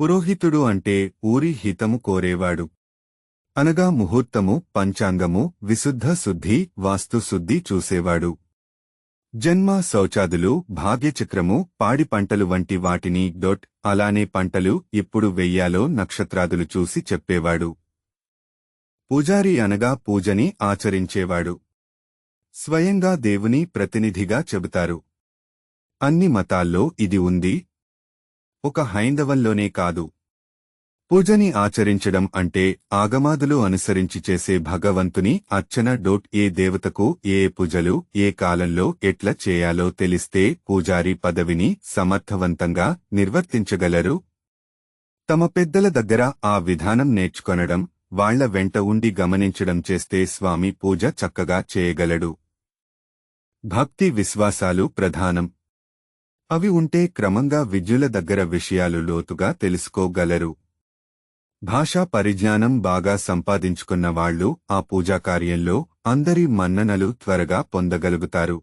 పురోహితుడు అంటే ఊరి హితము కోరేవాడు. అనగా ముహూర్తము పంచాంగము విశుద్ధ శుద్ధి వాస్తుశుద్ధి చూసేవాడు. జన్మ శౌచాదులు భాగ్యచక్రము పాడి పంటలు వంటి వాటిని డొట్ అలానే పంటలు ఇప్పుడు వెయ్యాలో నక్షత్రాదులు చూసి చెప్పేవాడు. పూజారి అనగా పూజని ఆచరించేవాడు. స్వయంగా దేవుని ప్రతినిధిగా చెబుతారు. అన్ని మతాల్లో ఇది ఉంది ఒక హైందవంలోనే కాదు. పూజని ఆచరించడం అంటే ఆగమాదులు అనుసరించి చేసే భగవంతుని అర్చన డోట్ ఏ దేవతకు ఏ పూజలు ఏ కాలంలో ఎట్ల చేయాలో తెలిస్తే పూజారి పదవిని సమర్థవంతంగా నిర్వర్తించగలరు. తమ పెద్దల దగ్గర ఆ విధానం నేర్చుకొనడం వాళ్ళ వెంట ఉండి గమనించడం చేస్తే స్వామి పూజ చక్కగా చేయగలడు. భక్తి విశ్వాసాలు ప్రధానం. అవి ఉంటే క్రమంగా విద్యుల దగ్గర విషయాలు లోతుగా తెలుసుకోగలరు. భాషా పరిజ్ఞానం బాగా సంపాదించుకున్న వాళ్ళు ఆ పూజాకార్యంలో అందరి మన్ననలు త్వరగా పొందగలుగుతారు.